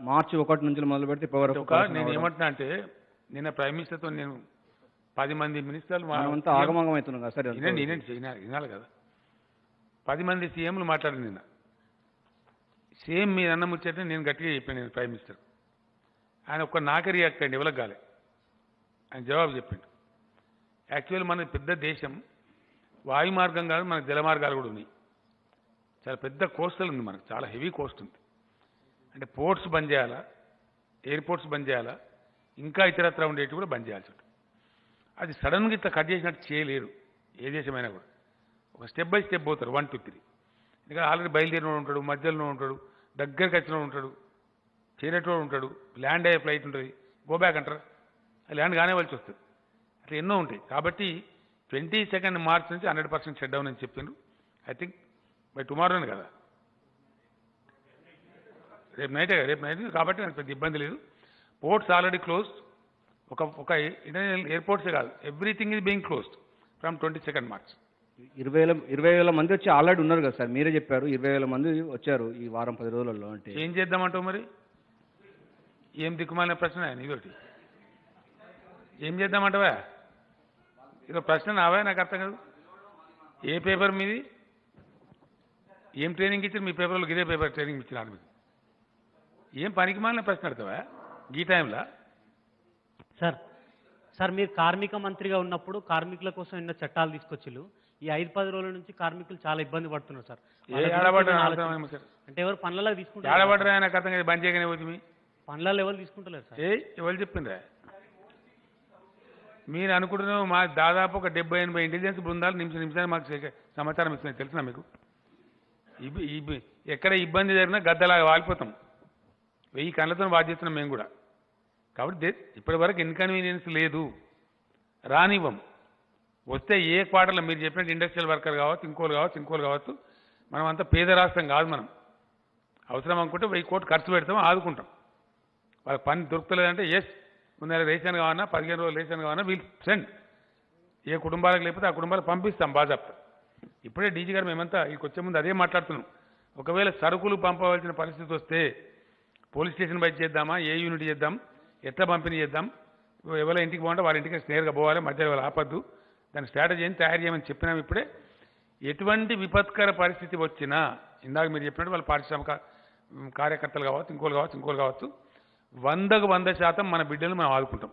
మార్చి ఒకటి నుంచి మొదలు పెడితే నేను ఏమంటున్నా అంటే నిన్న ప్రైమ్ మినిస్టర్తో నేను పది మంది మినిస్టర్లు మా- మనమంతా ఆగమాగం అవుతున్నాం కదా సార్ వినండి వినండి వినాలి కదా. పది మంది సీఎంలు మాట్లాడింది నిన్న. సేమ్ మీరు అన్న ముచ్చట నేను గట్టిగా చెప్పాను నేను ప్రైమ్ మినిస్టర్ ఆయన ఒక్క నాకే రియాక్ట్ అయ్యండి ఎవరికి కాలే ఆయన జవాబు చెప్పిండు. యాక్చువల్ మన పెద్ద దేశం వాయు మార్గం కాదు మనకు జల మార్గాలు కూడా ఉన్నాయి. చాలా పెద్ద కోస్టల్ ఉంది మనకు చాలా హెవీ కోస్ట్ ఉంది. అంటే పోర్ట్స్ బంద్ చేయాలా? ఎయిర్పోర్ట్స్ బంద్ చేయాలా? ఇంకా ఇతరత్ర ఉండేవి కూడా బంద్ చేయాల్సి ఉంటుంది. అది సడన్గా ఇట్లా కట్ చేసినట్టు చేయలేరు ఏ దేశమైనా కూడా. ఒక స్టెప్ బై స్టెప్ పోతారు వన్ టూ త్రీ. ఇంకా ఆల్రెడీ బయలుదేరిన ఉంటాడు మధ్యలో ఉంటాడు దగ్గరికి వచ్చిన ఉంటాడు చేరేటోడు ఉంటాడు ల్యాండ్ అయ్యే ఫ్లైట్ ఉంటుంది. గో బ్యాక్ అంటారు. ల్యాండ్ ల్యాండ్ కానివ్వాల్సి వస్తుంది. అట్లా ఎన్నో ఉంటాయి. కాబట్టి ట్వంటీ సెకండ్ మార్చ్ నుంచి హండ్రెడ్ పర్సెంట్ షట్ డౌన్ అని చెప్పిండ్రు ఐ థింక్ బై టుమారోనే కదా. రేపు నైటే రేపు నైట్ కాబట్టి నాకు పెద్ద ఇబ్బంది లేదు. పోర్ట్స్ ఆల్రెడీ క్లోజ్డ్ ఒక ఒక ఇంటర్నేషనల్ ఎయిర్పోర్ట్సే కాదు everything is being closed from twenty second March ఇరవై వేల ఇరవై వేల మంది వచ్చి ఆల్రెడీ ఉన్నారు కదా సార్ మీరే చెప్పారు ఇరవై వేల మంది వచ్చారు ఈ వారం పది రోజులలో అంటే. ఏం చేద్దామంటావు మరి? ఏం దిక్కుమాలిన ప్రశ్న ఇదొకటి ఏం చేద్దామంటావా? ఇదో ప్రశ్న నావా? నాకు అర్థం కాదు. ఏ పేపర్ మీది? ఏం ట్రైనింగ్ ఇచ్చారు? మీ పేపర్లో ఇదే పేపర్ ట్రైనింగ్ ఇచ్చినారు మీకు ఏం పనికి మాలిన ప్రశ్న అడతావా ఈ టైంలో? సార్ సార్ మీరు కార్మిక మంత్రిగా ఉన్నప్పుడు కార్మికుల కోసం ఎన్నో చట్టాలు తీసుకొచ్చిళ్ళు. ఈ ఐదు పది రోజుల నుంచి కార్మికులు చాలా ఇబ్బంది పడుతున్నారు సార్. ఏ ఆడబడ్డ అంటే ఎవరు పనులలో తీసుకుంటారు ఆడబడ్డరా కాదు బంద్ చేయగానే పోతుంది పనులలో ఎవరు తీసుకుంటలేరు సార్. ఏ ఎవరు చెప్పిండ్రా? మీరు అనుకుంటున్న మా దాదాపు ఒక డెబ్బై ఎనభై ఇంటెలిజెన్స్ బృందాలు నిమిషం నిమిషానికి మాకు సెక- సమాచారం ఇస్తున్నాయి. తెలిసిన మీకు? ఇబ్- ఇబ్- ఎక్కడ ఇబ్బంది జరిగినా గద్దలాగా వాలిపోతాం. వెయ్యి కళ్ళతో బాధ్యతను మేము కూడా. కాబట్టి దే- ఇప్పటి వరకు ఇన్కన్వీనియన్స్ లేదు. రానివ్వం. వస్తే ఏ క్వార్టర్లో మీరు చెప్పినట్టు ఇండస్ట్రియల్ వర్కర్ కావచ్చు ఇంకోలు కావచ్చు ఇంకోలు కావచ్చు మనం అంతా పేద రాష్ట్రం కాదు మనం. అవసరం అనుకుంటే వెయ్యి కోట్లు ఖర్చు పెడతాం ఆదుకుంటాం. వాళ్ళకి పని దొరుకుతలేదంటే ఎస్ ముందర రేషన్ కావాలన్నా పదిహేను రోజులు రేషన్ కావాలన్నా వీల్ సెండ్ ఏ కుటుంబాలకు లేకపోతే ఆ కుటుంబాలకు పంపిస్తాం బాజాప్తా. ఇప్పుడే డీజీ గారు మేమంతా ఇక్కడికి వచ్చే ముందు అదే మాట్లాడుతున్నాం. ఒకవేళ సరుకులు పంపవలసిన పరిస్థితి వస్తే పోలీస్ స్టేషన్ బయట చేద్దామా? ఏ యూనిట్ చేద్దాం? ఎట్లా పంపిణీ చేద్దాం? ఎవరి ఇంటికి పోవాలంటే వాళ్ళ ఇంటికి స్నేహితుగా పోవాలి మధ్యలో వాళ్ళు ఆపద్దు. దాని స్ట్రాటజీని తయారు చేయమని చెప్పినాం ఇప్పుడే. ఎటువంటి విపత్కర పరిస్థితి వచ్చినా ఇందాక మీరు చెప్పినట్టు వాళ్ళ పారిశ్రామిక కార్యకర్తలు కావచ్చు ఇంకోలు కావచ్చు ఇంకోలు కావచ్చు వందకు వంద శాతం మన బిడ్డలు మనం ఆదుకుంటాం.